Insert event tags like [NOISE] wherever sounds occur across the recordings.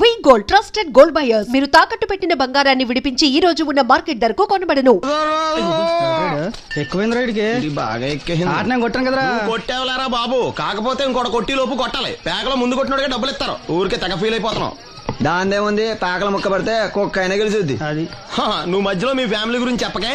V gold trusted gold buyers మీరు తాకట్టు పెట్టిన బంగారాన్ని విడిపించి ఈ రోజు ఉన్న మార్కెట్ ధరకు కొనబడను. ఎక్కువైంది రైడ్కి ఇది బాగా ఎక్కేసింది. ఆటనే కొట్టాను కదరా. నువ్వు కొట్టేవలేరా బాబు? కాకపోతే ఇంకోటి కొట్టి లోపు కొట్టాలి. పేకలో ముందు కొట్టినోడికి డబ్బులు ఇస్తారు. ఊరికే తెగ ఫీల్ అయిపోతున్నావు. దాందేముంది? పేకల ముక్క పడితే కుక్క అయినా గెలిచుద్ది. అది. హా, నువ్వు మధ్యలో మీ ఫ్యామిలీ గురించి చెప్పకే.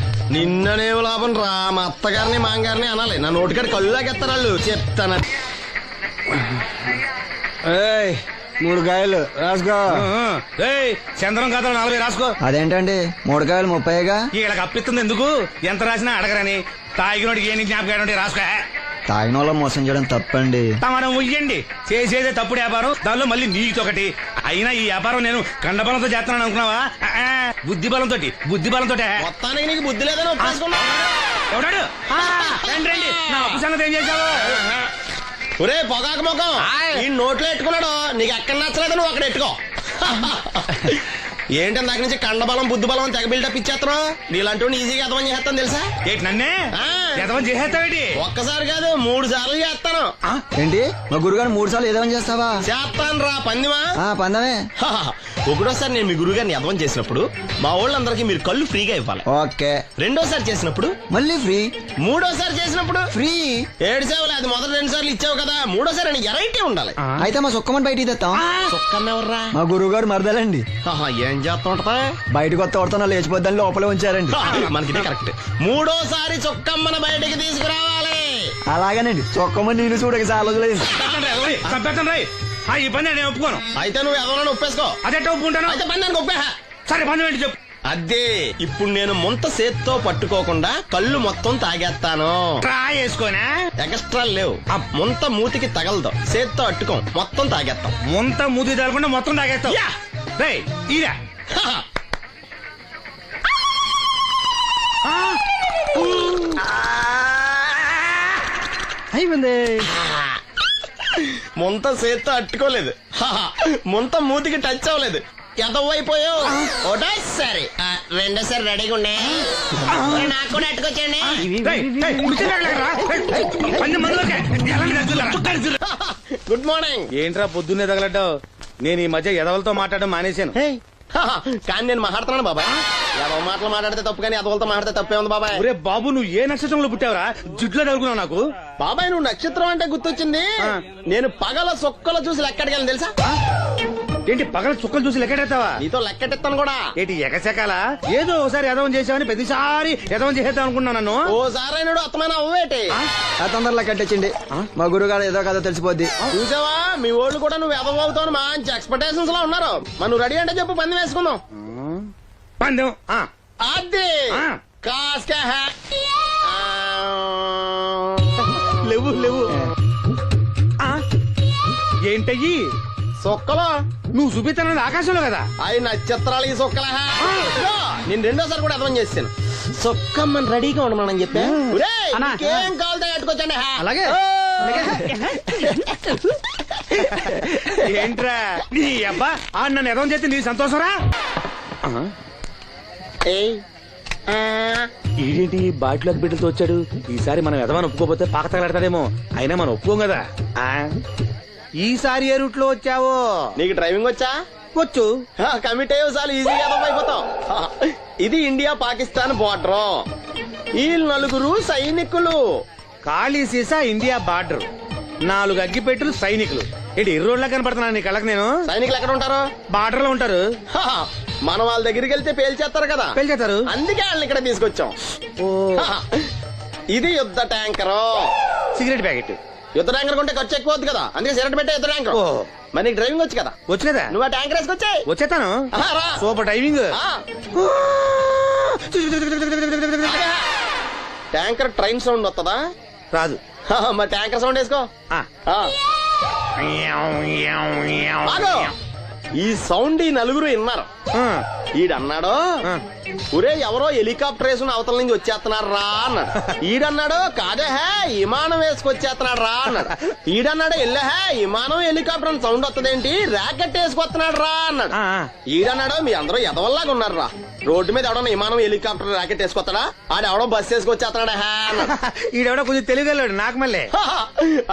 నిన్ననేం లాభం రా. మా అత్తగారిని మాంగారిని అనాలి. నా నోటికాడ కళ్ళు లాగెత్తారు వాళ్ళు. చెప్తాను. ఏయ్ మూడు కాయలు రాసుకో. ఏయ్ చంద్రం కథలు నలభై రాసుకో. అదేంటండి? మూడు కాయలు ముప్పైగా? వీళ్ళకి అప్పిస్తుంది ఎందుకు? ఎంత రాసినా అడగరని. తాగినోడికి ఏ జ్ఞాపకం రాసుకో. తాగిన వాళ్ళ మోసం చేయడం తప్పండి. మనం ఉయ్యండి. చేసేదే తప్పుడు వ్యాపారం దానిలో మళ్ళీ నీతొకటి అయినా ఈ వ్యాపారం నేను కండబలంతో చేస్తున్నాను అనుకున్నావా? ఆ, ఆ, బుద్ధి బలంతో బుద్ధి బలంతో మొత్తానికి నీకు బుద్ధి లేదని ఒప్పేసుకున్నా. ఎవడాడు? ఆ, రండి రండి. నా అప్పు సంగతి ఏం చేశావు? ఒరే పొగాకు ముఖం. ఈ నోట్లో ఎట్టుకున్నాడు నీకు ఎక్కడ నచ్చలేదు నువ్వు అక్కడ ఎట్టుకో. [LAUGHS] ఏంటి దాక నుంచి కండబలం బుద్ధి బలం అని తెగ బిల్డప్ ఇచ్చేస్తున్నావు? నీలాంటి ఈజీగా అర్థం చేస్తాను తెలుసా? ఏంటి నన్నే? చేసేస్తావేటి? ఒక్కసారి కాదు మూడు సార్లు చేస్తాను. ఏంటి? మా గురుగారు మూడు సార్లు ఏదేమని చేస్తావా? చేస్తాను రా పందిమా. ఆ పందమే. ఒకటోసారి నేను మీ గురుగారిని అర్థం చేసినప్పుడు మా వాళ్ళందరికీ మీరు కళ్ళు ఫ్రీగా ఇవ్వాలి. ఓకే. రెండోసారి చేసినప్పుడు? మళ్ళీ ఫ్రీ? మూడోసారి చేసినప్పుడు? ఫ్రీ? ఏడు సేవలు అది మొదటి రెండు సార్లు ఇచ్చావు కదా. మూడోసారి అని ఎరైటీ ఉండాలి. అయితే మా సుక్కమని బయటికి తెస్తాం సుక్కన్నెవర్రా మా గురువు గారు మరదలండి ఆహా, ఏం చేస్తా ఉంటదా బయటకు వస్తే కొడుతున్నా లేచిపోద్దని లోపలే ఉంచారండి. మనకి కరెక్ట్. మూడోసారి చొక్కమ్మన బయటికి తీసుకురావాలి. అలాగేనండి చొక్కమని నేను చూడక చాలా రోజులైంది చంపేస్తాను రై ఆ, ఈ పని నేను ఒప్పుకోను. అయితే నువ్వు ఎవరైనా ఒప్పేసుకో. అదెట్ట ఒప్పుకుంటాను? అయితే పని ఒప్పేహ. సరే పని ఏంటి చెప్పు. అదే ఇప్పుడు నేను ముంత సేత్తో పట్టుకోకుండా కళ్ళు మొత్తం తాగేస్తాను. ట్రై చేసుకోనా ఎక్స్ట్రా లేవు. ఆ. ముంత మూతికి తగలదు. సేత్తో అట్టుకోం మొత్తం తాగేస్తాం. ముంత మూతి తగలకుండా మొత్తం తాగేస్తావు యా. అయిపోయింది. ముంత సేత్తో అట్టుకోలేదు. హహ. ముంత మూతికి టచ్ అవ్వలేదు. ఎంత అయిపోయావు ఒకటోసారి ఆ, రెండోసారి రెడీగా ఉండే. నాకు కూడా అట్టుకొచ్చండి. గుడ్ మార్నింగ్ ఏంట్రా పొద్దున్నే తగలడ్డావు? నేను ఈ మధ్య ఎదవలతో మాట్లాడడం మానేశాను. [LAUGHS] కానీ నేను మాట్లాడుతున్నాను బాబాయ్. ఏదో మాటలు మాట్లాడితే తప్పు కానీ అదవులతో మాట్లాడితే తప్పే ఉంది బాబాయ్. ఒరే బాబు నువ్వు ఏ నక్షత్రంలో పుట్టావురా? జుట్లో తగులుకున్నావు నాకు. బాబాయ్ నువ్వు నక్షత్రం అంటే గుర్తొచ్చింది. నేను పగల సొక్కలు చూసి లెక్కడికి తెలుసా? ఏంటి పగల చుక్కలు చూసి లెక్కెడతావా నీతో లెక్కెట్టిస్తాను కూడా. ఏంటి ఎగసెకాల? ఏదో ఒకసారి ఎదవం చేసావని ప్రతిసారి ఎదవం చేసేద్దాం అనుకున్నాను నన్ను. ఓసారి అయినాడు అత్తమైన అవ్వేటి. తొందరలో కట్టించండి మా గురువు గారు ఏదో కథ తెలిసిపోద్ది. చూసావా? మీ ఓళ్ళు కూడా నువ్వు ఎదవవుతావు మంచి ఎక్స్పెక్టేషన్స్లో ఉన్నారు. మనం రెడీ అంటే చెప్పు పంది వేసుకుందాం. పందెం? అది. కాస్క. లేవు లేవు. ఏంటయ్యి? సొక్కలో. నువ్వు చూపిస్తానది ఆకాశంలో కదా? అవి నక్షత్రాలు ఈ సొక్కల నేను రెండోసారి కూడా అర్థం చేస్తాను. సొక్కమ్మని రెడీగా ఉండమని చెప్పా. ఏం కావాలి కట్టుకోవచ్చండి అలాగే. ఏంట్రా? నీ అబ్బా ఆ నన్ను ఎదవం చేస్తే నీ సంతోషరా? ఈడేంటి బాటిలోకి బిడ్డలతో వచ్చాడు? ఈసారి మనం ఎదవని ఒప్పుకోపోతే పాక తగలాడతాడేమో. అయినా మనం ఒప్పుకోం కదా? ఆ? ఈసారి ఏ రూట్లో వచ్చావో? నీకు డ్రైవింగ్ వచ్చా? వచ్చు. కమిట్ అయ్యే సార్లు ఈజీగా అర్థం అయిపోతాం. ఇది ఇండియా పాకిస్తాన్ బోర్డర్. ఈ నలుగురు సైనికులు. ఖాళీ సీసా ఇండియా బార్డర్. నాలుగు అగ్గిపెట్టులు సైనికులు. ఏంటి ఇర్రోడ్లా కనపడుతున్నాను నీ కళ్ళకి నేను? సైనికులు ఎక్కడ ఉంటారు? బార్డర్లో ఉంటారు. హ, మనం వాళ్ళ దగ్గరికి వెళ్తే పేల్చేస్తారు కదా. పెళ్ళి అందుకే వాళ్ళని ఇక్కడ తీసుకొచ్చాం. ఇది యుద్ధ ట్యాంకరు. Cigarette packet. యుద్ధ ట్యాంకర్ కొంటే ఖర్చు ఎక్కువ కదా. అందుకే సిగరెట్ పెట్టే యుద్ధ ట్యాంకర్. ఓ. మరి నీకు డ్రైవింగ్ వచ్చు కదా. వచ్చినదా నువ్వు ఆ ట్యాంకర్ వేసుకొచ్చాయి. వచ్చేతాను రా. Super timing. ఆ. ట్యాంకర్ ట్రైన్ సౌండ్ వస్తుందా రాదు మరి ట్యాంకర్ సౌండ్ వేసుకో. ఈ సౌండ్ ఈ నలుగురు విన్నారు. ఈడన్నాడు. ఒరే ఎవరో హెలికాప్టర్ వేసుకుని అవతల నుంచి వచ్చేస్తున్నారు రా అన్నాడు. ఈడన్నాడు కాదే హే విమానం వేసుకొచ్చేస్తున్నాడు రా అన్నాడు. ఈడన్నాడు ఎల్లే హే విమానం హెలికాప్టర్ అని సౌండ్ వస్తుందేంటి ర్యాకెట్ వేసుకొస్తున్నాడు రా అన్నాడు. ఈడన్నాడు మీ అందరూ ఎదవల్లాగా ఉన్నారు రా. రోడ్డు మీద ఎవడన్నా విమానం హెలికాప్టర్ ర్యాకెట్ వేసుకొస్తాడా? ఆడ ఎవడో బస్ వేసుకొచ్చేస్తున్నాడు హే అన్నాడు. [LAUGHS] ఈడెవడో కొంచెం తెలియగలడు నాకు మళ్ళీ.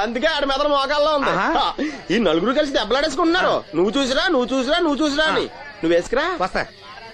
అందుకే ఆడ మెదడు మోకాల్లో ఉంది. ఈ నలుగురు కలిసి దెబ్బలాడేసుకుంటున్నారు. నువ్వు చూసిరా నువ్వు చూసిరా నువ్వు చూసిరా అని. నువ్వు వేసుకురా. వస్తా.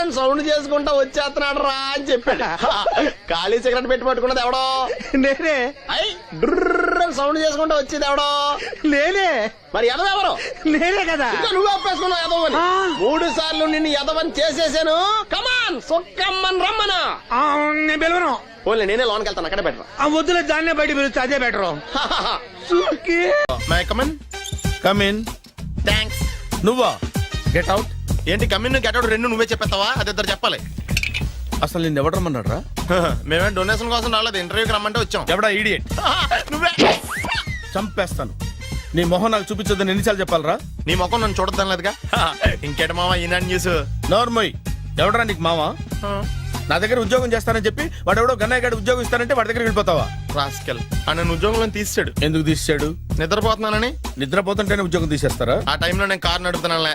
అని సౌండ్ చేసుకుంటా వచ్చేస్తున్నాడు రా అని చెప్పాడు. ఖాళీ సిగరెట్ పెట్టి పట్టుకున్నది ఎవడో? నేనే. అయ్ డుర్ర్ అని సౌండ్ చేసుకుంటా వచ్చేది ఎవడో? నేనే. మరి ఎదవెవరు నేనే కదా. నువ్వు అప్పేసుకున్నావు ఎదవని. మూడు సార్లు నిన్ను ఎదవని చేసేసాను. కమాన్ సొక్కమ్మన్ రమ్మనా. నేను పిలవను. ఓన్లీ నేనే లోన్కి వెళ్తాను అక్కడే పెట్టరా. ఆ వద్దులే దాన్నే బయట పిలుస్తా అదే better my come on come in thanks నువ్వా? గెట్ అవుట్ ఏంటి కమిన్ గెటౌట్ రెండు నువ్వే చెప్పేస్తావా? అది ఇద్దరు చెప్పాలి. అసలు నిన్ను ఎవడు రమ్మన్నాడు రా మేమే డొనేషన్ కోసం రాలేదు ఇంటర్వ్యూకి రమ్మంటే వచ్చాం. ఎవడా ఈడియట్ [LAUGHS] నువ్వే. చంపేస్తాను. నీ మొహం నాకు చూపించొద్దని ఎన్నిసార్లు చెప్పాలరా? నీ ముఖం నన్ను చూడద్దాం లేదుగా? [LAUGHS] ఇంకేట మామ ఈనాడు న్యూస్? నోర్మోయ్ ఎవడరా నీకు మామ నా దగ్గర ఉద్యోగం చేస్తానని చెప్పి వాడు ఎవడో గన్నయ్య గడి ఉద్యోగం ఇస్తానంటే వాడి దగ్గర వెళ్ళిపోతావా? రాస్కెల్. ఆ నన్ను ఉద్యోగంలో తీసాడు. ఎందుకు తీసాడు? నిద్రపోతున్నానని? నిద్రపోతుంటేనే ఉద్యోగం తీసేస్తారా? ఆ టైంలో నేను కారు నడుపుతున్నానులే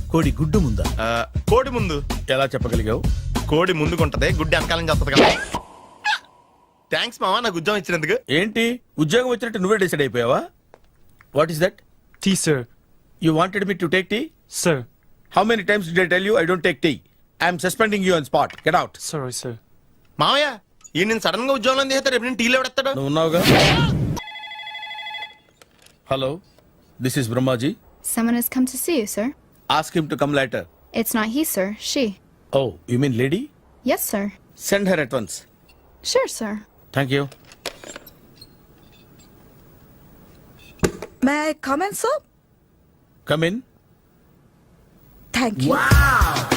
కోడి గుడ్డు ముందా? కోడి ముందు. ఎలా చెప్పగలిగావు? కోడి ముందుకుంటది గుడ్డి వెనకాలం చేస్తుంది కదా. థ్యాంక్స్ మామ నాకు ఉద్యోగం ఇచ్చినందుకు. ఏంటి? ఉద్యోగం వచ్చినట్టు నువ్వే decide అయిపోయావా? What is that Tea, sir. You wanted me to take tea Sir. How many times did tell you I don't take tea I'm suspending you on spot get out Sorry, sir. మామయ్య ఈ నేను సడన్గా ఉద్యోగంలో తీస్తే రేపు నేను టీలో పెడతాడు. నువ్వు ఉన్నావుగా? Hello this is Brahmaji Someone has come to see you, sir. Ask him to come later. It's not he, sir. She. Oh, you mean lady? Yes, sir. Send her at once. Sure, sir. Thank you. May I come in, sir? Come in. Thank you. Wow!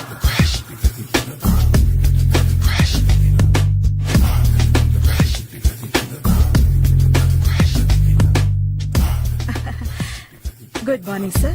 [LAUGHS] Good morning, sir.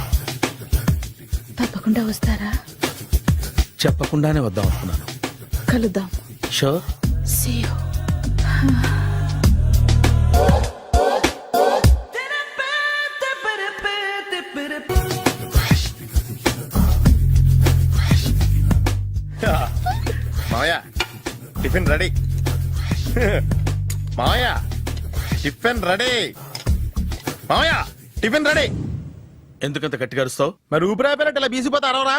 తప్పకుండా వస్తారా? చెప్పకుండానే వద్దాం అనుకున్నాను. కలుద్దాం. Sure See you. మావయ్య tiffin ready. మావయ్య tiffin ready. మావయ్య tiffin ready. ఎందుకంత గట్టిగా అరుస్తావు? మరి ఊపిరాయిపోయినట్టు ఇలా బీసిపోతే అరవరా?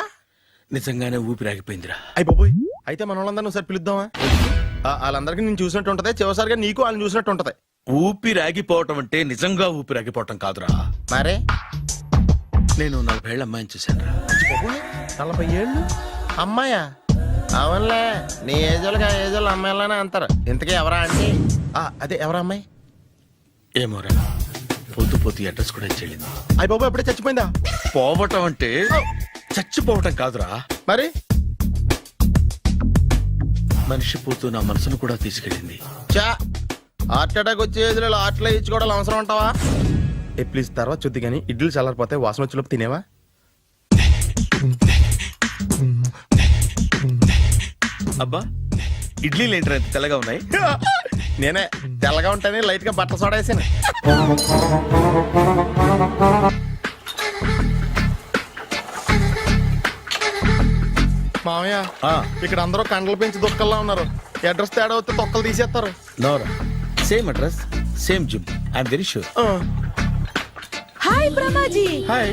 నిజంగానే ఊపిరాగిపోయిందిరా అయి బాబోయ్. అయితే మన వాళ్ళందరినీ ఒకసారి పిలుద్దామా? వాళ్ళందరికీ నేను చూసినట్టు ఉంటది చివరిసారిగా నీకు వాళ్ళని చూసినట్టు ఉంటది. ఊపిరాగిపోవటం అంటే నిజంగా ఊపిరాగిపోవటం కాదురా. మరే? నేను నలభై అమ్మాయిని చూశాను నలభై ఏళ్ళు అమ్మాయా? అవునులే నీ ఏజ్ వాళ్ళకి ఆ ఏజ్ వాళ్ళు అమ్మాయిలానే అంటారు. ఇంతకీ ఎవరా అంటే అదే ఎవరా అమ్మాయి? ఏమోరా. పోతూ పోతూ అడ్రస్ కూడా చెల్లింది అయ్యి బాబు ఎప్పుడే చచ్చిపోయిందా? పోవటం అంటే చచ్చిపోవటం కాదురా. మరి? మనిషి పోతూ నా మనసును కూడా తీసుకెళ్ళింది. చా హార్ట్ అటాక్ వచ్చే ఏజ్లో హార్ట్లో ఇచ్చుకోవడం అవసరం ఉంటావా ఏ ప్లీజ్ తర్వాత చూద్ది కానీ ఇడ్లీ చల్లారిపోతే వాసన వచ్చేలోపు తినేవా? అబ్బా ఇడ్లీలు ఏంట్రా ఇంత తెల్లగా ఉన్నాయి? [LAUGHS] నేనే తెల్లగా ఉంటానే లైట్గా బట్టలు సోడేసాను మామయ్య ఇక్కడ అందరూ కండలు పెంచి దుక్కల్లా ఉన్నారు. అడ్రస్ తేడా వస్తే తొక్కలు తీసేస్తారు. నోరా. Same address same gym. I'm very sure hi Brahmaji hi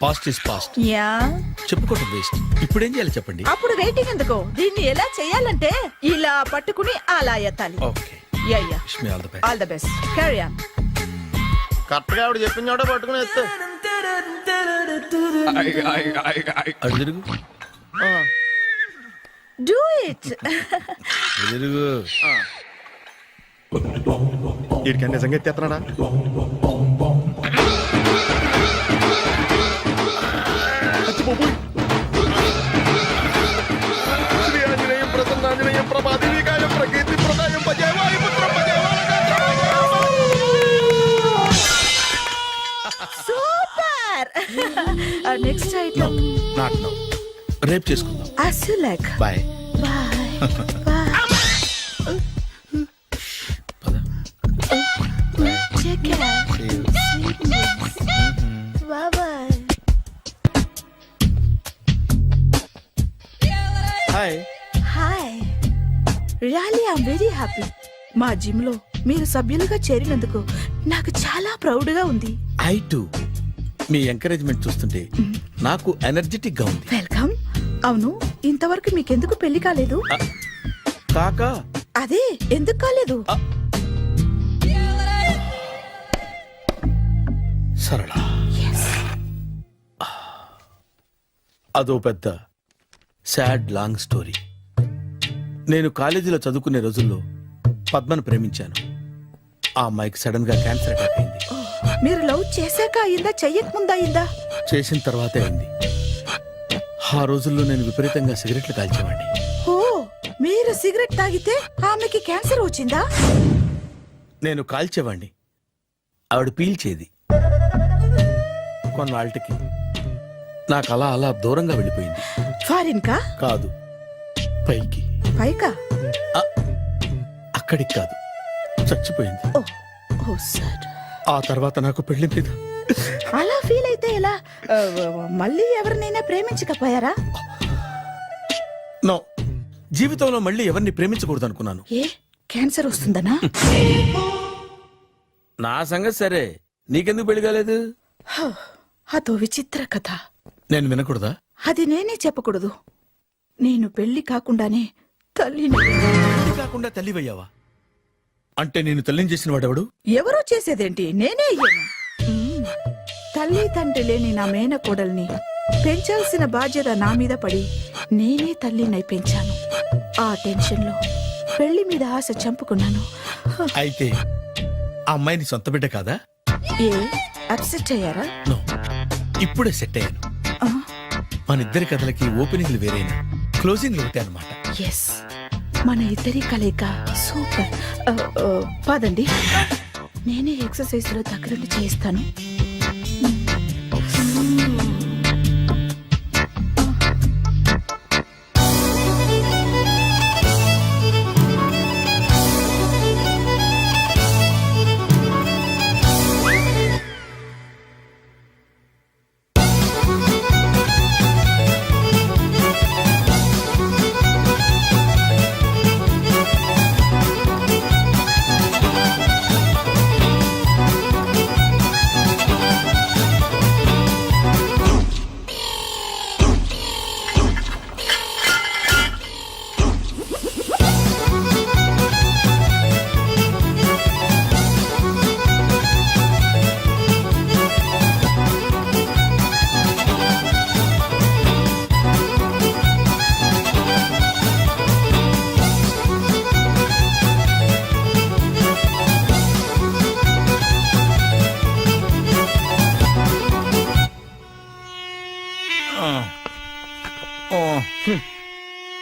past is past yeah. చెప్పుకోవటం వేస్ట్ ఇప్పుడు ఏం చేయాలి చెప్పండి? అప్పుడు వెయిటింగ్ ఎందుకు? దీన్ని ఎలా చేయాలంటే ఇలా పట్టుకుని అలా ఎత్తాలి. Okay yeah yeah. Wish me all the best all the best carry on కరెక్ట్గా ఆవిడ చెప్పిన చోట పట్టుకుని ఎత్తు. తిరుగు డూ ఇట్ అటు తిరుగు వీడికి నిజంగా ఎత్తేస్తున్నాడా dreams bye bye hi hi really I'm very happy మా జిమ్లో మీరు సభ్యులుగా చేరినందుకు నాకు చాలా ప్రౌడ్గా ఉంది. ఐ టు మీ ఎంకరేజ్మెంట్ చూస్తుంటే నాకు ఎనర్జెటిక్గా ఉంది. వెల్కమ్ అవును ఇంతవరకు మీకెందుకు పెళ్ళి కాలేదు? కాక. అదే ఎందుకు కాలేదు? సరళ. అదో పెద్ద సాడ్ లాంగ్ స్టోరీ. నేను కాలేజీలో చదువుకునే రోజుల్లో పద్మను ప్రేమించాను. ఆ అమ్మాయికి సడన్గా క్యాన్సర్ అటాక్ అయింది. మీరు లవ్ చేశాక అయిందా చెయ్యక ముందా అయిందా? చేసిన తర్వాతే అయింది. ఆ రోజుల్లో నేను విపరీతంగా సిగరెట్లు కాల్చేవాడిని ఓ మీరు సిగరెట్ తాగితే ఆమెకి క్యాన్సర్ వచ్చిందా? నేను కాల్చేవాణ్ణి. ఆవిడ పీల్చేది. కొన్నాళ్ళకి. నాకు అలా అలా దూరంగా వెళ్ళిపోయింది. ఫారిన్ కా కాదు. పైకి. పైకా? ఆ, అక్కడికి కాదు. చచ్చిపోయింది. Oh oh sir. ఆ తర్వాత నాకు పెళ్ళి మీద. అలా ఫీల్ అయితే ఎలా? ఆ, మళ్ళీ ఎవరినైనా ప్రేమించకపోయారా? నో. జీవితంలో మళ్ళీ ఎవరిని ప్రేమించకూడదు అనుకున్నాను ఏ? క్యాన్సర్ వస్తుందనా? నా సంగతి సరే. నీకెందుకు పెళ్ళి కాలేదు? హ, అదో విచిత్ర కథ. నేను వినకూడదా? అది నేనే చెప్పకూడదు. నేను పెళ్ళి కాకుండానే తల్లిని పెళ్ళి కాకుండా తల్లివయ్యావా? అంటే నేను తల్లిని చేసిన వాడెవడు? ఎవరో చేసేదేంటి? నేనే అయ్యాను. తల్లి తండ్రి లేని నా మేనకోడల్ని పెంచాల్సిన బాధ్యత నా మీద పడి నేనే తల్లినై పెంచాను. ఆ టెన్షన్లో పెళ్ళి మీద ఆశ చంపుకున్నాను. అయితే ఆ అమ్మాయిని సొంత బిడ్డ కాదా? ఏ? అప్సెట్ అయ్యారా? నో ఇప్పుడే సెట్ అయ్యాను. మన ఇద్దరి కథలకి ఓపెనింగ్లు వేరైనా క్లోజింగ్లు ఒకటే అనమాట ఎస్ మన ఇద్దరి కలయిక సూపర్. పదండి. నేనే ఎక్సర్సైజ్లో దగ్గరుండి చేయిస్తాను.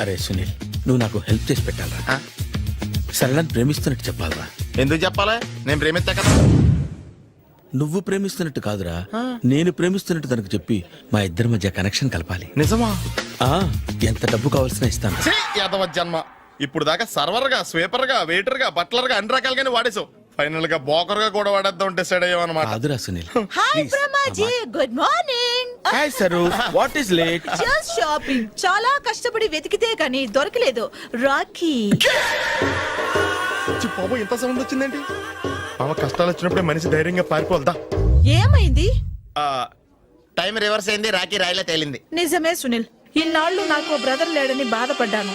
అరే సునీల్ నువ్వు నాకు హెల్ప్ చేసి పెట్టాలరా సరళని ప్రేమిస్తున్నట్టు చెప్పాలరా. ఎందుకు చెప్పాలి? నేను ప్రేమిస్తా కదా. నువ్వు ప్రేమిస్తున్నట్టు కాదురా. నేను ప్రేమిస్తున్నట్టు తనకు చెప్పి మా ఇద్దరి మధ్య కనెక్షన్ కలపాలి. నిజమా? ఆ ఎంత డబ్బు కావాల్సిన ఇస్తాను. యాదవ జన్మ. ఇప్పుడు దాకా సర్వర్గా స్వీపర్గా వెయిటర్గా బట్లర్గా అన్ని రకాలుగానే వాడేసావు ఫైనల్గా బోకర్గా కూడా వాడేద్దాం డిసైడ్ అయ్యాం అనమాట కాదురా Sunil. Hi Brahmaji good morning hi Saru what is late just shopping చాలా కష్టపడి వెతికితే కానీ దొరకలేదు. రాఖీ బాబు ఇంత సౌండ్ వచ్చిందేంటి? మామ కష్టాలు వచ్చినప్పుడే మనిషి ధైర్యంగా పారిపోల్దా ఏమైంది? టైం రివర్స్ అయింది రాకీ రాయిలా తేలింది. నిజమే సునీల్. ఇన్నాళ్ళు నాకు బ్రదర్ లేడని బాధపడ్డాను.